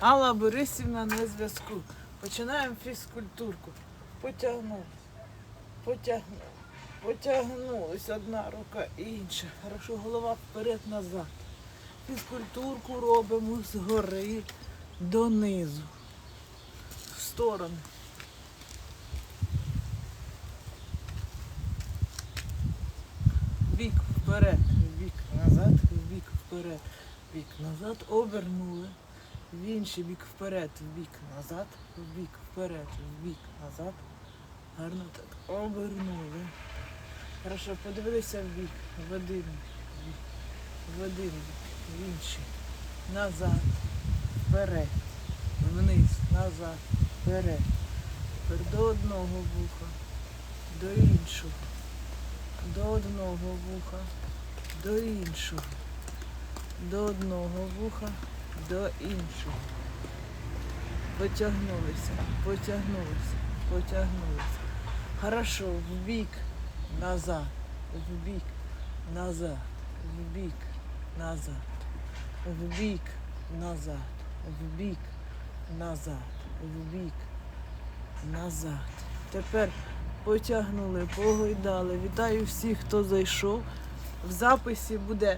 Алла Борисівна на зв'язку. Починаємо фізкультурку. Потягнули. Потягнули. Потягнулись одна рука і інша. Хорошо, голова вперед-назад. Фізкультурку робимо згори донизу. В сторони. Бік вперед, бік назад, бік вперед, бік назад, обернули. В інший бік вперед, в бік назад, в бік вперед, в бік назад. Гарно так. Обернули. Хорошо, подивилися в бік, в один бік, в один бік, в інший. Назад, вперед, вниз, назад, вперед. Тепер до одного вуха, до іншого. До одного вуха, до іншого. До одного вуха, до іншого. Потягнулися, потягнулися, потягнулися. Хорошо, в бік, назад, в бік, назад, в бік, назад, в бік, назад, в бік, назад, в бік, назад. Тепер потягнули, погойдали. Вітаю всіх, хто зайшов. В записі буде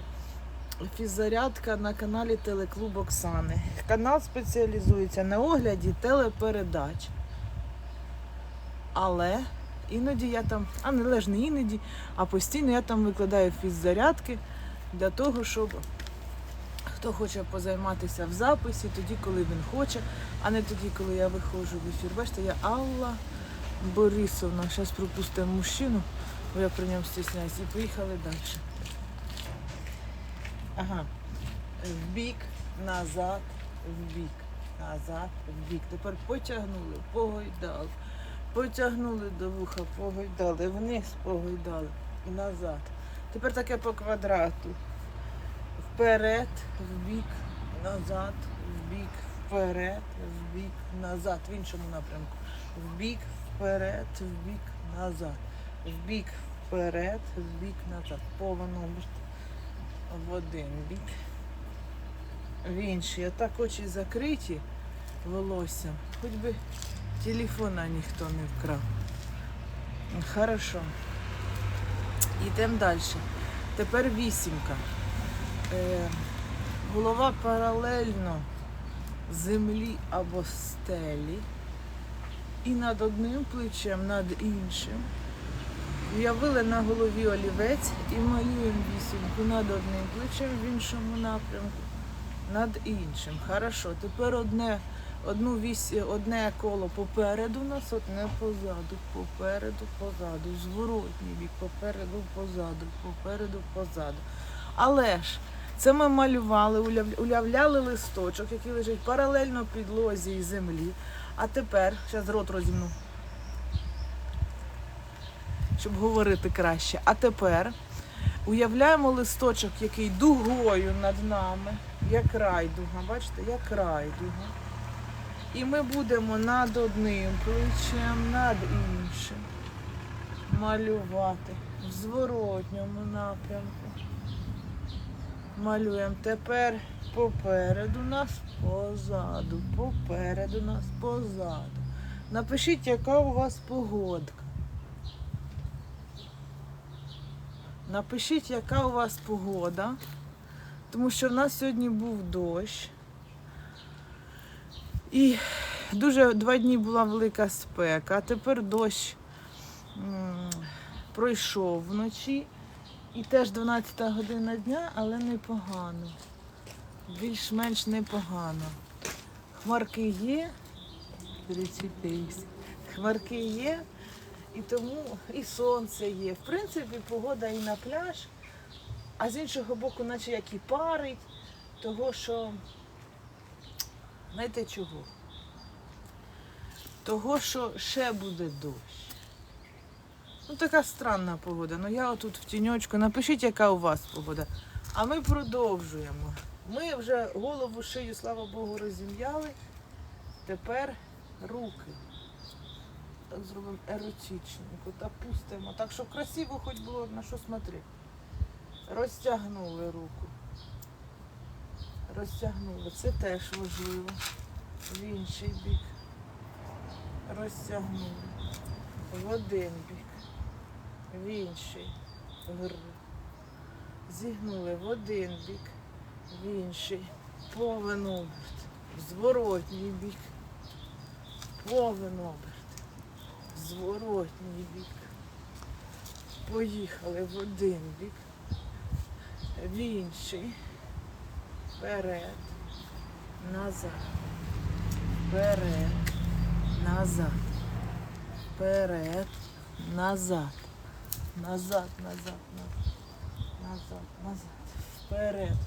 фіззарядка на каналі Телеклуб Оксани. Канал спеціалізується на огляді телепередач. Але іноді я там, а не не іноді, а постійно я там викладаю фіззарядки для того, щоб хто хоче позайматися в записі, тоді, коли він хоче, а не тоді, коли я виходжу в ефір. Бачите, я Алла Борисовна. Зараз пропустимо мужчину, бо я при ньому стісняюсь. І поїхали далі. Ага. В бік, назад, в бік, назад, в бік. Тепер потягнули, погойдали. Потягнули до вуха, погойдали, вниз погойдали і назад. Тепер таке по квадрату. Вперед, в бік, назад, в бік, вперед, в бік, назад. В іншому напрямку. В бік, вперед, в бік, назад. В бік, вперед, в бік, назад. Повно в один бік. В інший. Отак очі закриті волоссям. Хоч би телефона ніхто не вкрав. Хорошо. Йдемо далі. Тепер вісімка. Е, голова паралельно землі або стелі. І над одним плечем, над іншим. Уявили на голові олівець і малюємо вісімку над одним плечем в іншому напрямку, над іншим. Хорошо. Тепер одне, одну вісь, одне коло попереду нас, одне позаду, попереду, позаду, зворотній бік, попереду, позаду, попереду, позаду. Але ж це ми малювали, уявляли листочок, який лежить паралельно підлозі і землі. А тепер, зараз рот розімну, щоб говорити краще. А тепер уявляємо листочок, який дугою над нами, як райдуга. Бачите, як райдуга. І ми будемо над одним плечем, над іншим малювати в зворотньому напрямку. Малюємо тепер попереду нас, позаду, попереду нас, позаду. Напишіть, яка у вас погодка. Напишіть, яка у вас погода, тому що в нас сьогодні був дощ. І дуже два дні була велика спека, а тепер дощ м, пройшов вночі. І теж 12 година дня, але непогано. Більш-менш непогано. Хмарки є. Хмарки є, і тому і сонце є. В принципі, погода і на пляж, а з іншого боку, наче як і парить, того що, знаєте чого? Того, що ще буде дощ. Ну, така странна погода. Ну я отут в тіньочку. Напишіть, яка у вас погода. А ми продовжуємо. Ми вже голову, шию, слава Богу, розім'яли. Тепер руки. Так зробимо еротичненько та пустимо. Так, щоб красиво хоч було на що смотрети. Розтягнули руку. Розтягнули. Це теж важливо. в інший бік. Розтягнули. В один бік, в інший. Гр. Зігнули в один бік, в інший. Повен оберт. В зворотній бік. Повен оберт. Зворотній бік. Поїхали в один бік, в інший. Вперед. Назад. Вперед. Назад. Вперед. Назад. Назад, назад, назад. Назад, назад. Вперед.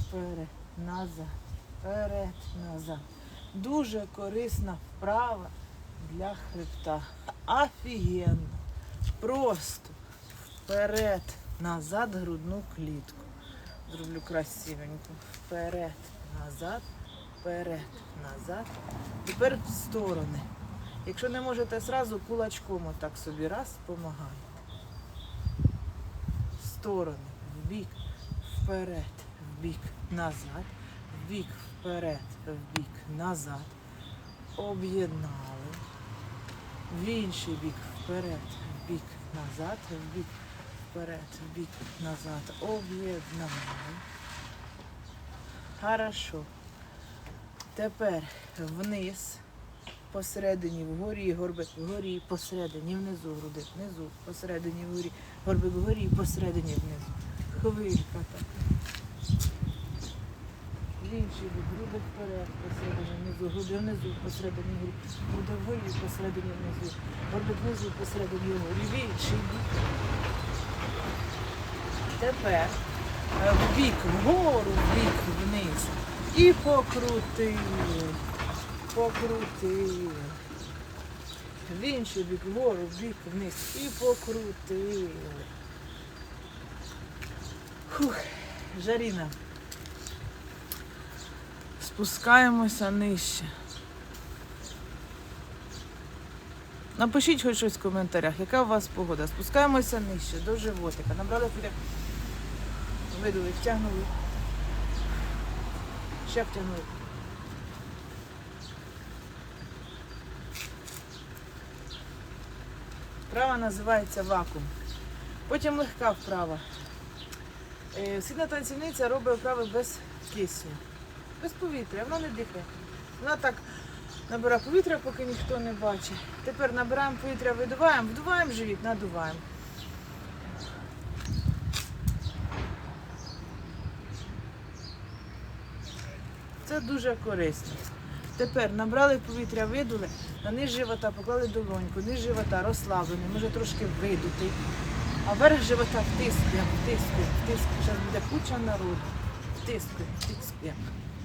Вперед. Назад. Вперед. Назад. Дуже корисна вправа для хребта. Офігенно. Просто вперед. Назад грудну клітку. Зроблю красивенько. Вперед, назад, вперед, назад. Тепер в сторони. Якщо не можете зразу кулачком отак собі раз, допомагає. В сторони, в бік, вперед, в бік, назад, в бік, вперед, в бік, назад. Об'єднали. В інший бік, вперед, в бік, назад, в бік, вперед, в бік, назад. Об'єднали. Хорошо. Тепер вниз, посередині вгорі, горбик вгорі, посередині, внизу груди, внизу, посередині вгорі, горбик вгорі, посередині внизу. Хвилька така. Бік, груди вперед, посередині внизу, груди внизу, посередині вгорі, груди вгорі, посередині внизу, горбик внизу, посередині вгорі, інший бік. Тепер е, бік вгору, в бік вниз. І покрутили. Покрутили. В інший бік вгору, в бік вниз. І покрутили. Фух, жаріна. Спускаємося нижче. Напишіть хоч щось в коментарях, яка у вас погода. Спускаємося нижче, до животика. Набрали повітря. Видули, втягнули. Ще втягнули. Вправа називається вакуум. Потім легка вправа. Е, Сильна танцівниця робить вправи без кисню. Без повітря, вона не дихає. Вона так набирає повітря, поки ніхто не бачить. Тепер набираємо повітря, видуваємо, вдуваємо живіт, надуваємо. Це дуже корисно. Тепер набрали повітря, видули, на низ живота поклали долоньку, низ живота розслаблений, може трошки видутий. А верх живота втискуємо, втискуємо, втискуємо. Зараз буде куча народу. Втискуємо, втискуємо.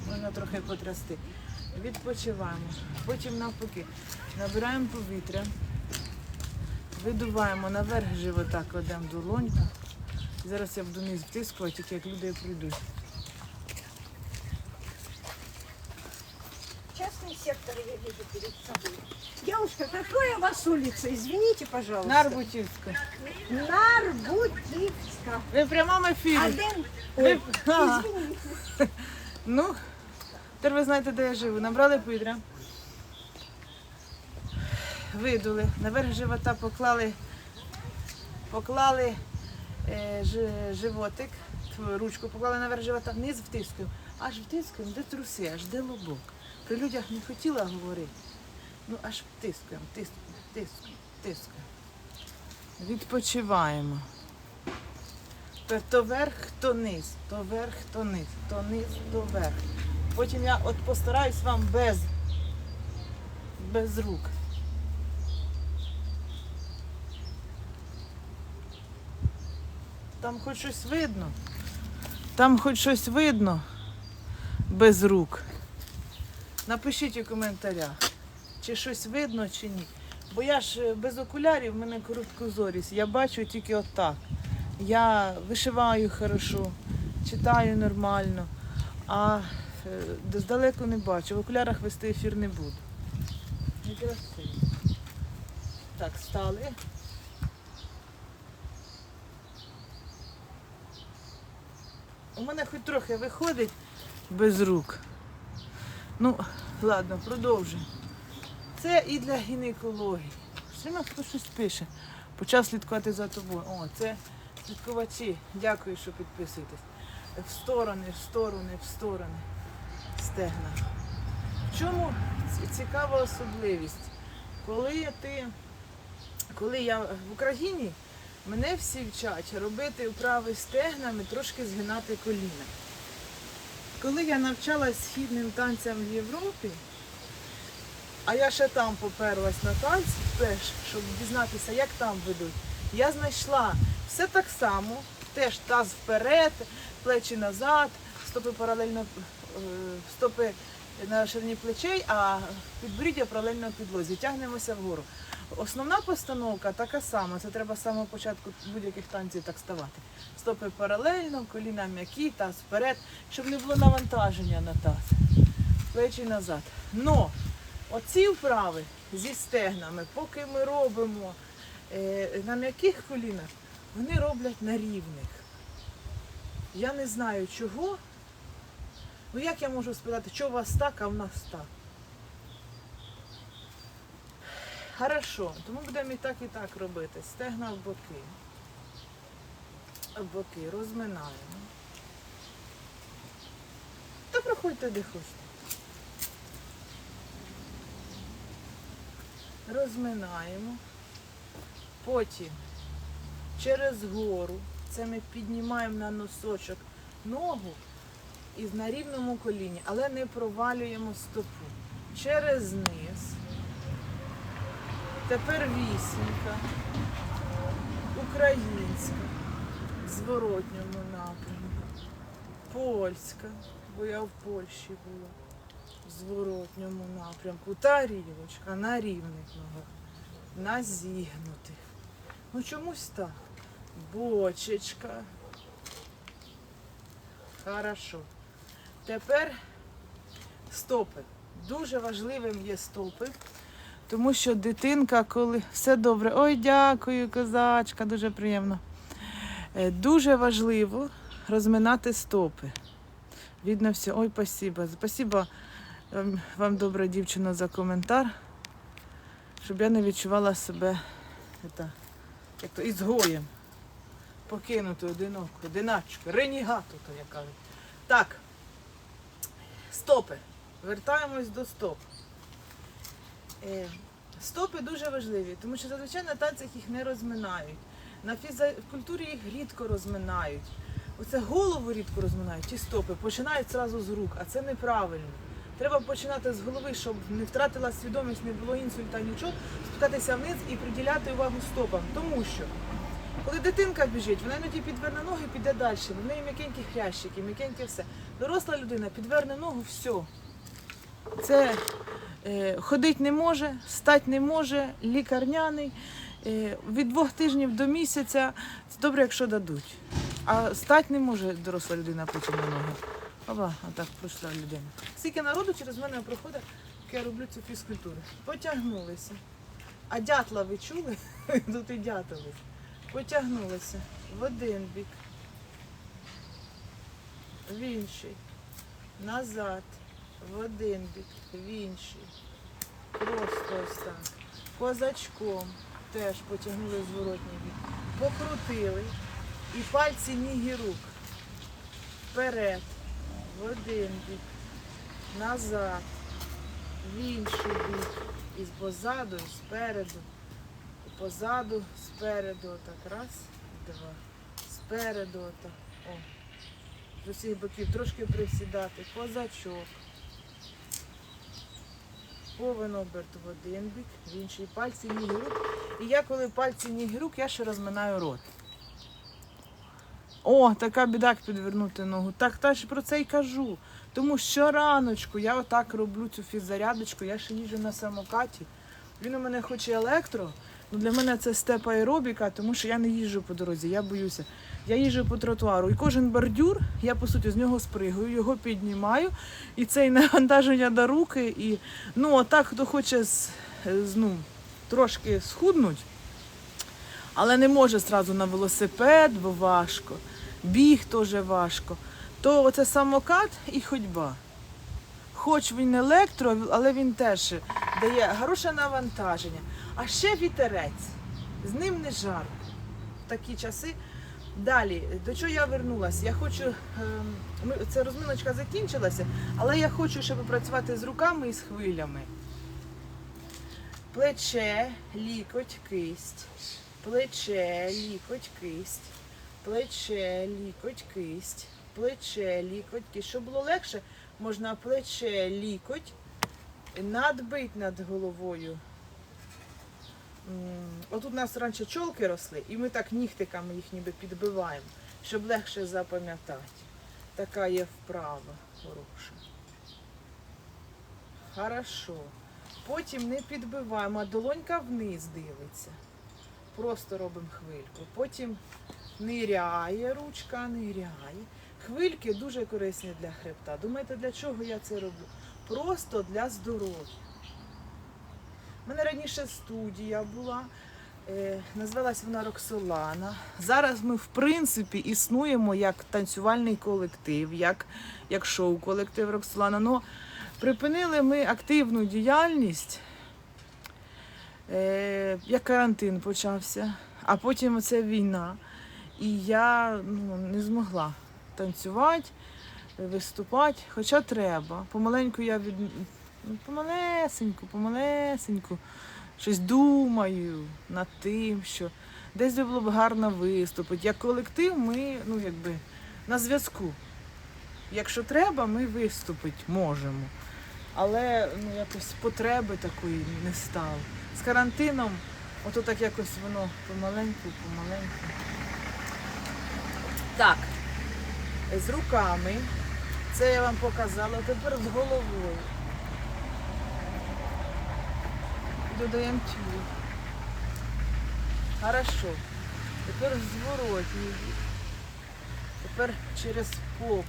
Можна трохи потрясти. Відпочиваємо. Потім навпаки. Набираємо повітря, видуваємо наверх живота, кладемо долоньку. Зараз я буду низ втискувати, тільки як люди прийдуть. Частный сектор я вижу перед собой. Девушка, какая у вас улица? Извините, пожалуйста. Нарбутівська. Нарбутівська. Ви в прямому ефірі. Один. Ви- Ой, Ага. извините. Ну, тепер ви знаєте, де я живу. Набрали повітря. Видули. Наверх живота поклали, поклали е, ж- животик, ручку поклали наверх живота, вниз втискуємо. Аж втискуємо, де труси, аж де лобок. При людях не хотіла говорити. Ну аж втискуємо, втискуємо, втискуємо, втискуємо. Відпочиваємо. То верх, то низ, то верх, то низ, то низ, то верх. Потім я от постараюсь вам без, без рук. Там хоч щось видно. Там хоч щось видно без рук. Напишіть у коментарях, чи щось видно, чи ні. Бо я ж е, без окулярів, в мене короткозорість. Я бачу тільки отак. Я вишиваю хорошо, читаю нормально, а здалеку не бачу. В окулярах вести ефір не буду. Некрасиво. Так, стали. У мене хоч трохи виходить без рук. Ну, Ладно, продовжуємо. Це і для гінекології. Все одно хто щось пише. Почав слідкувати за тобою. О, це слідкувачі. Дякую, що підписуєтесь. В сторони, в сторони, в сторони. Стегна. В чому цікава особливість? Коли ти, коли я в Україні, мене всі вчать робити вправи стегнами, трошки згинати коліна. Коли я навчалась східним танцям в Європі, а я ще там поперлась на танці, теж, щоб дізнатися, як там ведуть, я знайшла все так само, теж таз вперед, плечі назад, стопи паралельно, стопи на ширині плечей, а підборіддя паралельно підлозі. Тягнемося вгору. Основна постановка така сама. Це треба з самого початку будь-яких танців так ставати. Стопи паралельно, коліна м'які, таз вперед, щоб не було навантаження на таз. Плечі назад. Но оці вправи зі стегнами, поки ми робимо е, на м'яких колінах, вони роблять на рівних. Я не знаю чого. Ну як я можу сказати, що у вас так, а в нас так? Хорошо, тому будемо і так, і так робити. Стегна в боки. В боки розминаємо. Та проходьте де хочете. Розминаємо. Потім через гору. Це ми піднімаємо на носочок ногу і на рівному коліні, але не провалюємо стопу. Через низ. Тепер вісімка. Українська. В зворотньому напрямку. Польська, бо я в Польщі була. В зворотньому напрямку. Тарілочка на рівних ногах. На зігнутих. Ну чомусь так. Бочечка. Хорошо. Тепер стопи. Дуже важливим є стопи, тому що дитинка, коли все добре. Ой, дякую, козачка, дуже приємно. Е, Дуже важливо розминати стопи. Видно все. Ой, спасибо. Спасибо ем, вам, добра дівчина, за коментар, щоб я не відчувала себе это, як то, ізгоєм. Покинути одиноко, одиначку, ренігату, то я кажу. Так, стопи. Вертаємось до стоп. Е, стопи дуже важливі, тому що зазвичай на танцях їх не розминають. На фізкультурі їх рідко розминають. Оце голову рідко розминають, ті стопи починають зразу з рук, а це неправильно. Треба починати з голови, щоб не втратила свідомість, не було інсульта, нічого, спускатися вниз і приділяти увагу стопам. Тому що коли дитинка біжить, вона іноді підверне ноги, піде далі. В неї м'якенькі хрящики, м'якеньке все. Доросла людина підверне ногу, все. Це е, ходить не може, стать не може, лікарняний. Е, від двох тижнів до місяця це добре, якщо дадуть. А стать не може доросла людина потім на ноги. Оба, отак пройшла людина. Скільки народу через мене проходить, як я роблю цю фізкультуру. Потягнулися. А дятла ви чули? Тут і дятели. Потягнулися в один бік, в інший, назад, в один бік, в інший. Просто ось так. Козачком теж потягнули зворотній бік. Покрутили. І пальці ніг і рук. Вперед, в один бік, назад, в інший бік. І позаду, і спереду. Позаду, спереду, отак. Раз, два. Спереду, отак. О. З усіх боків трошки присідати. Козачок. Повен оберт в один бік, в інший пальці ніг рук. І я коли пальці ніг рук, я ще розминаю рот. О, така біда, підвернути ногу. Так та ж про це й кажу. Тому що раночку я отак роблю цю фіззарядочку, я ще їжджу на самокаті. Він у мене хоч і електро, але для мене це степ аеробіка, тому що я не їжджу по дорозі, я боюся. Я їжджу по тротуару. І кожен бордюр, я по суті з нього спригаю, його піднімаю, і це і навантаження до руки. І ну, отак, хто хоче з, з, ну, трошки схуднуть, але не може зразу на велосипед, бо важко. Біг теж важко. То оце самокат і ходьба. Хоч він електро, але він теж дає хороше навантаження. А ще вітерець. З ним не жарко. В такі часи. Далі, до чого я вернулася? Я хочу, ем, це розминочка закінчилася, але я хочу, щоб працювати з руками і з хвилями. Плече, лікоть, кисть. Плече, лікоть, кисть. Плече, лікоть, кисть. Плече, лікоть, кисть. Щоб було легше, можна плече, лікоть, надбить над головою. Отут у нас раніше чолки росли, і ми так нігтиками їх ніби підбиваємо, щоб легше запам'ятати. Така є вправа хороша. Хорошо. Потім не підбиваємо, а долонька вниз дивиться. Просто робимо хвильку. Потім ниряє ручка, ниряє. Хвильки дуже корисні для хребта. Думаєте, для чого я це роблю? Просто для здоров'я. У мене раніше студія була, е, називалась вона Роксолана. Зараз ми, в принципі, існуємо як танцювальний колектив, як, як шоу-колектив Роксолана. Но припинили ми активну діяльність, е, як карантин почався, а потім це війна. І я ну, не змогла танцювати, виступати, хоча треба. Помаленьку я від... ну, помалесеньку, помалесеньку щось думаю над тим, що десь би було б гарно виступити. Як колектив, ми ну, якби, на зв'язку. Якщо треба, ми виступити можемо. Але ну, якось потреби такої не стало. З карантином, ото так якось воно помаленьку, помаленьку. Так, з руками. Це я вам показала. Тепер з головою. Додаємо тіло. Хорошо. Тепер зворотній. Тепер через поп.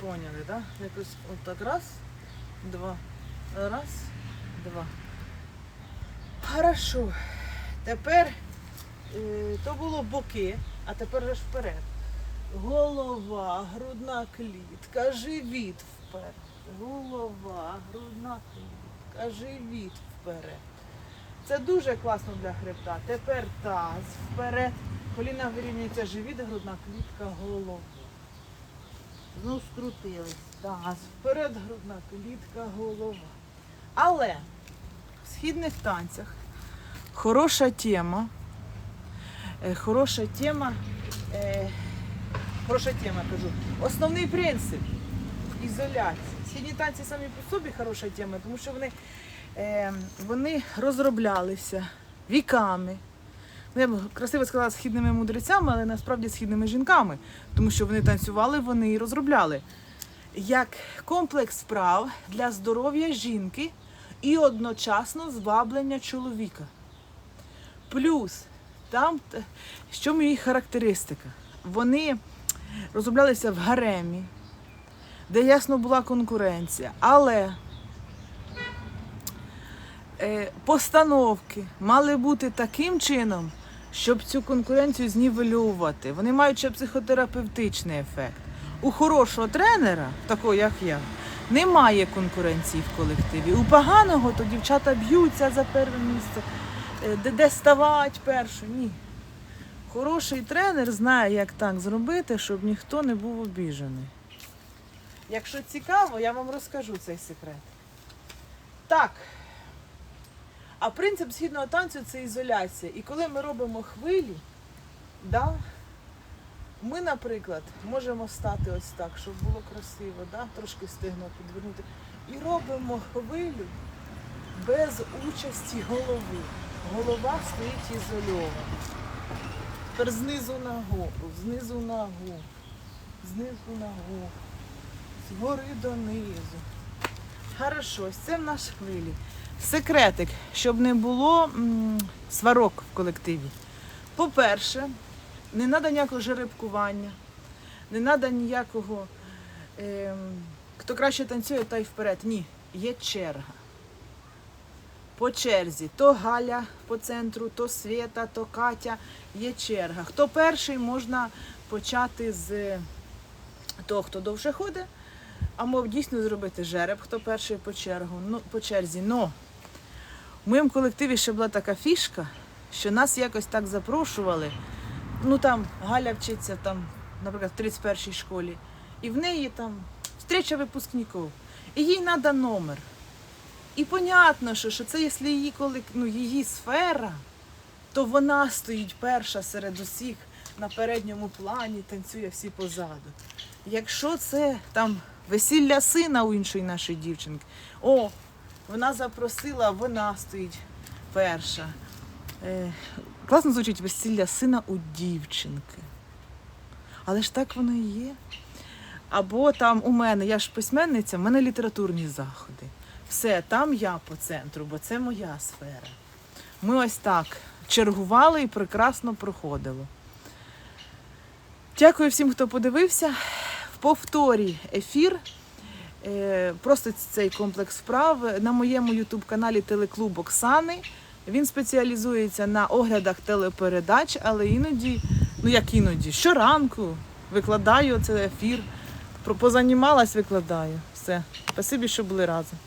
Поняли, да? Якось отак раз, два. Раз, два. Хорошо. Тепер е, то було боки, а тепер же ж вперед. Голова, грудна клітка, живіт вперед. Голова, грудна клітка, живіт вперед. Це дуже класно для хребта. Тепер таз вперед. Коліна вирівнюється живіт, грудна клітка, голова. Знов скрутились. Таз вперед, грудна клітка, голова. Але в східних танцях хороша тема. е, Хороша тема. Е, Хороша тема, кажу. Основний принцип ізоляції. Східні танці самі по собі хороша тема, тому що вони, е, вони розроблялися віками. Ну, я б красиво сказала східними мудрецями, але насправді східними жінками, тому що вони танцювали, вони і розробляли як комплекс вправ для здоров'я жінки і одночасно зваблення чоловіка. Плюс там, чому їх характеристика? Вони розроблялися в гаремі, де ясно була конкуренція, але е, постановки мали бути таким чином, щоб цю конкуренцію знівелювати. Вони мають ще психотерапевтичний ефект. У хорошого тренера, такого як я, немає конкуренції в колективі. У поганого то дівчата б'ються за перше місце, е, де, де ставати перше. Ні. Хороший тренер знає, як так зробити, щоб ніхто не був обіжений. Якщо цікаво, я вам розкажу цей секрет. Так. А принцип східного танцю це ізоляція. І коли ми робимо хвилі, да, ми, наприклад, можемо стати ось так, щоб було красиво, да, трошки стигно підвернути. І робимо хвилю без участі голови. Голова стоїть ізольована. Тепер знизу нагору, знизу нагору, знизу нагору, згори донизу. Хорошо, це в наш хвилі. Секретик, щоб не було м, сварок в колективі. По-перше, не треба ніякого жеребкування, не треба ніякого. ем, хто краще танцює, той вперед. Ні, є черга. По черзі. То Галя по центру, то Свєта, то Катя. Є черга. Хто перший, можна почати з того, хто довше ходить, а мов дійсно зробити жереб, хто перший по чергу, ну, по черзі. Но в моєму колективі ще була така фішка, що нас якось так запрошували. Ну там Галя вчиться там, наприклад, в 31-й школі, і в неї там встреча випускників. І їй треба номер. І понятно, що, що це якщо її, колек- ну, її сфера, то вона стоїть перша серед усіх на передньому плані, танцює всі позаду. Якщо це там весілля сина у іншої нашої дівчинки, о, вона запросила, вона стоїть перша. Е, класно звучить весілля сина у дівчинки. Але ж так воно і є. Або там у мене, я ж письменниця, в мене літературні заходи. Все, там я по центру, бо це моя сфера. Ми ось так чергували і прекрасно проходило. Дякую всім, хто подивився. В повторі ефір. Е, Просто цей комплекс вправ на моєму ютуб-каналі Телеклуб Оксани. Він спеціалізується на оглядах телепередач, але іноді, ну як іноді, щоранку викладаю цей ефір. Позанімалась, викладаю. Все. Спасибі, що були разом.